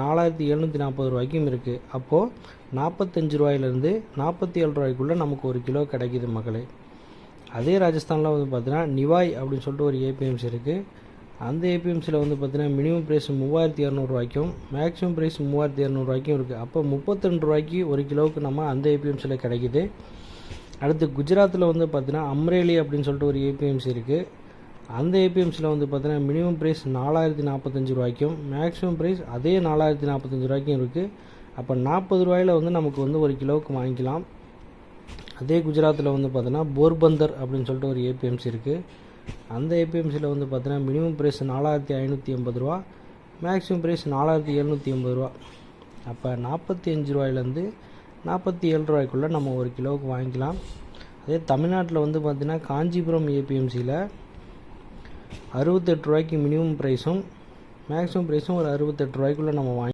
நாலாயிரத்தி எழுநூற்றி நாற்பது ரூபாய்க்கும் இருக்குது அப்போது நாற்பத்தஞ்சு ரூபாயிலேருந்து நாற்பத்தி ஏழு ரூபாய்க்குள்ளே நமக்கு ஒரு கிலோ கிடைக்கிது மக்களே. அதே ராஜஸ்தானில் வந்து பார்த்தீங்கன்னா நிவாய் அப்படின்னு சொல்லிட்டு ஒரு ஏபிஎம்சி இருக்குது அந்த ஏபிஎம்சியில் வந்து பார்த்தீங்கன்னா மினிமம் ப்ரைஸ் மூவாயிரத்தி இரநூறுவாய்க்கும் மேக்ஸிமம் ப்ரைஸ் மூவாயிரத்தி இரநூறுவாய்க்கும் இருக்குது அப்போ முப்பத்திரெண்டு ரூபாய்க்கு ஒரு கிலோவுக்கு நம்ம அந்த ஏபிஎம்சியில் கிடைக்கிது. அடுத்து குஜராத்தில் வந்து பார்த்தீங்கன்னா அம்ரேலி அப்படின்னு சொல்லிட்டு ஒரு ஏபிஎம்சி இருக்குது அந்த ஏபிஎம்சியில் வந்து பார்த்தீங்கன்னா மினிமம் ப்ரைஸ் நாலாயிரத்தி நாற்பத்தஞ்சு ரூபாய்க்கும் மேக்ஸிமம் ப்ரைஸ் அதே நாலாயிரத்தி நாற்பத்தஞ்சு ரூபாய்க்கும் இருக்குது அப்போ நாற்பது ரூபாயில் வந்து நமக்கு வந்து ஒரு கிலோவுக்கு வாங்கிக்கலாம். அதே குஜராத்தில் வந்து பார்த்தீங்கன்னா போர்பந்தர் அப்படின்னு சொல்லிட்டு ஒரு ஏபிஎம்சி இருக்குது அந்த ஏபிஎம்சியில் வந்து பார்த்தீங்கன்னா மினிமம் ப்ரைஸ் நாலாயிரத்தி ஐநூற்றி எண்பது ரூபா மேக்ஸிமம் ப்ரைஸ் நாலாயிரத்தி எழுநூற்றி எண்பது ரூபா. அப்போ நாற்பத்தி அஞ்சு ரூபாயிலேருந்து நாற்பத்தி ஏழு ரூபாய்க்குள்ளே நம்ம ஒரு கிலோவுக்கு வாங்கிக்கலாம். அதே தமிழ்நாட்டில் வந்து பார்த்திங்கன்னா காஞ்சிபுரம் ஏபிஎம்சியில் அறுபத்தெட்டு ரூபாய்க்கு மினிமம் ப்ரைஸும் மேக்ஸிமம் ப்ரைஸும் ஒரு அறுபத்தெட்டு ரூபாய்க்குள்ளே நம்ம வாங்கி